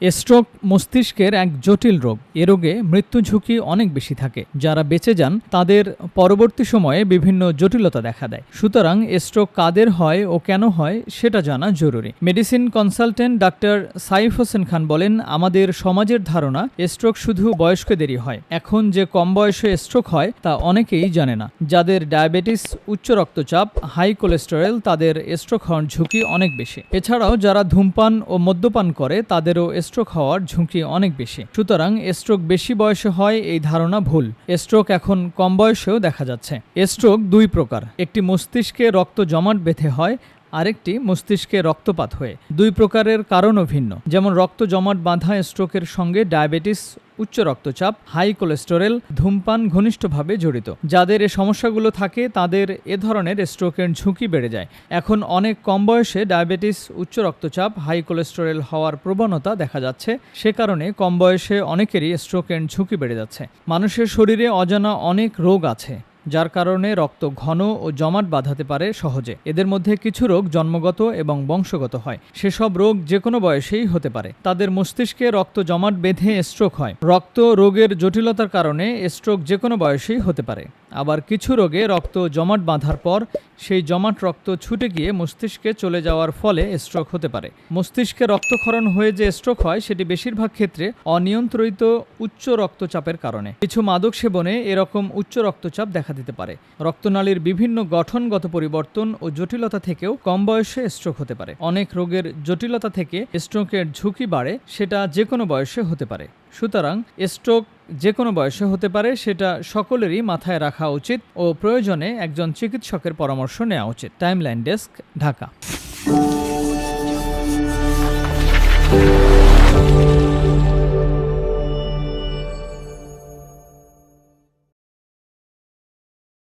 Stroke মস্তিষ্কের এক জটিল রোগ। এ রোগে মৃত্যু ঝুঁকি অনেক বেশি থাকে। যারা বেঁচে যান, তাদের পরবর্তী সময়ে বিভিন্ন জটিলতা দেখা দেয়। সুতরাং স্ট্রোক কাদের হয় ও কেন হয়, সেটা জানা জরুরি। Medicine consultant doctor Saif Hossain Khan বলেন, আমাদের সমাজের ধারণা স্ট্রোক শুধু বয়স্কদেরই হয়। এখন যে কম বয়সে স্ট্রোক হয়, তা অনেকেই জানে না। যাদের ডায়াবেটিস, উচ্চ রক্তচাপ হাই কোলেস্টেরল তাদের স্ট্রোক হওয়ার ঝুঁকি অনেক বেশি। এছাড়াও যারা ধূমপান ও মদ্যপান করে, তাদেরও স্ট্রোক হওয়ার ঝুঁকি অনেক বেশি। সুতরাং স্ট্রোক বেশি বয়সে হয়, এই ধারণা ভুল। স্ট্রোক এখন কম বয়সেও দেখা যাচ্ছে। স্ট্রোক দুই প্রকার। একটি মস্তিষ্কে রক্ত জমাট বেঁধে হয় আরেকটি মস্তিষ্কে রক্তপাত হয়ে। দুই প্রকারের কারণও ভিন্ন। যেমন রক্ত জমাট বাঁধা স্ট্রোকের সঙ্গে ডায়াবেটিস, উচ্চ রক্তচাপ, হাই কোলেস্টেরল, ধূমপান ঘনিষ্ঠভাবে জড়িত। যাদের এ সমস্যাগুলো থাকে, তাদের এ ধরনের স্ট্রোকের ঝুঁকি বেড়ে যায়। এখন অনেক কম বয়সে ডায়াবেটিস, উচ্চ রক্তচাপ, হাই কোলেস্টেরল হওয়ার প্রবণতা দেখা যাচ্ছে। সে কারণে কম বয়সে অনেকেরই স্ট্রোকের ঝুঁকি বেড়ে যাচ্ছে। মানুষের শরীরে অজানা অনেক রোগ আছে। যার কারণে রক্ত ঘন ও জমাট বাঁধাতে পারে সহজে। এদের মধ্যে কিছু রোগ জন্মগত এবং বংশগত হয়। সেসব রোগ যে কোনো বয়সেই হতে পারে। তাদের মস্তিষ্কে রক্ত জমাট বেঁধে স্ট্রোক হয়। রক্ত রোগের জটিলতার কারণে স্ট্রোক যে কোনো বয়সেই হতে পারে। আবার কিছু রোগে রক্ত জমাট বাঁধার পর সেই জমাট রক্ত ছুটে গিয়ে মস্তিষ্কে চলে যাওয়ার ফলে স্ট্রোক হতে পারে। মস্তিষ্কে রক্তক্ষরণ হয়ে যে স্ট্রোক হয়, সেটি বেশিরভাগ ক্ষেত্রে অনিয়ন্ত্রিত উচ্চ রক্তচাপের কারণে। কিছু মাদক সেবনে এরকম উচ্চ রক্তচাপ দেখা দিতে পারে। রক্তনালীর বিভিন্ন গঠনগত পরিবর্তন ও জটিলতা থেকেও কম বয়সে স্ট্রোক হতে পারে। অনেক রোগের জটিলতা থেকে স্ট্রোকের ঝুঁকি বাড়ে, সেটা যে কোনো বয়সে হতে পারে। সুতরাং স্ট্রোক যে কোনো বয়সে হতে পারে, সেটা সকলেরই মাথায় রাখা উচিত ও প্রয়োজনে একজন চিকিৎসকের পরামর্শ নেওয়া উচিত। Timeline desk Dhaka